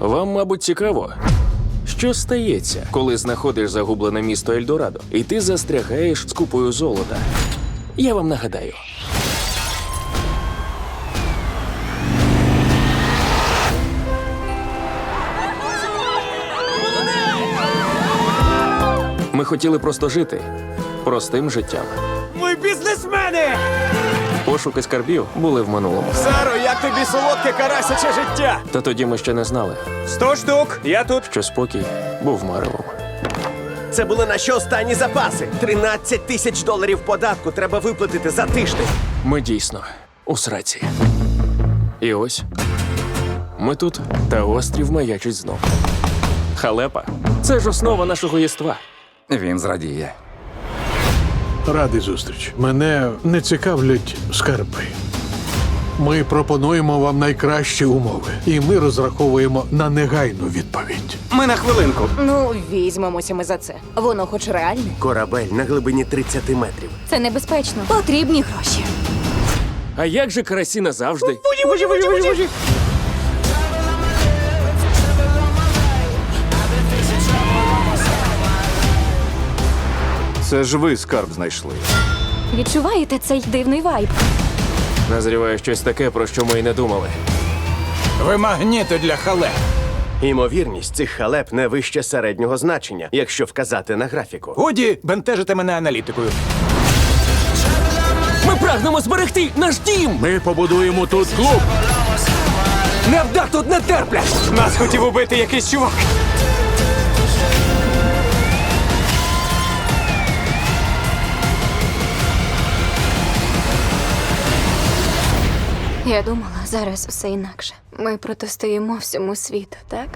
Вам, мабуть, цікаво. Що стається, коли знаходиш загублене місто Ельдорадо, і ти застрягаєш з купою золота? Я вам нагадаю. Ми хотіли просто жити простим життям. Ми бізнесмени! Пошуки скарбів були в минулому. Саро, як тобі солодке карасяче життя? Та тоді ми ще не знали, Сто штук, я тут. що спокій був маревом. Це були наші останні запаси. 13 тисяч доларів податку треба виплатити за тиждень. Ми дійсно у сраці. І ось ми тут, та острів маячить знов. Халепа це ж основа нашого єства. Він зрадіє. Радий зустріч. Мене не цікавлять скарби. Ми пропонуємо вам найкращі умови, і ми розраховуємо на негайну відповідь. Ми на хвилинку. Ну, візьмемося ми за це. Воно хоч реальне. Корабель на глибині 30 метрів. Це небезпечно. Потрібні гроші. А як же карасі назавжди? Це ж ви скарб знайшли. Відчуваєте цей дивний вайб? Назріває щось таке, про що ми й не думали. Ви магніти для хале. Імовірність цих халеп не вище середнього значення, якщо вказати на графіку. Годі бентежите мене аналітикою. Ми прагнемо зберегти наш дім! Ми побудуємо тут клуб. Невдах тут не терплять! Нас хотів убити якийсь чувак. Я думала, зараз все інакше. Ми протистоїмо всьому світу, так?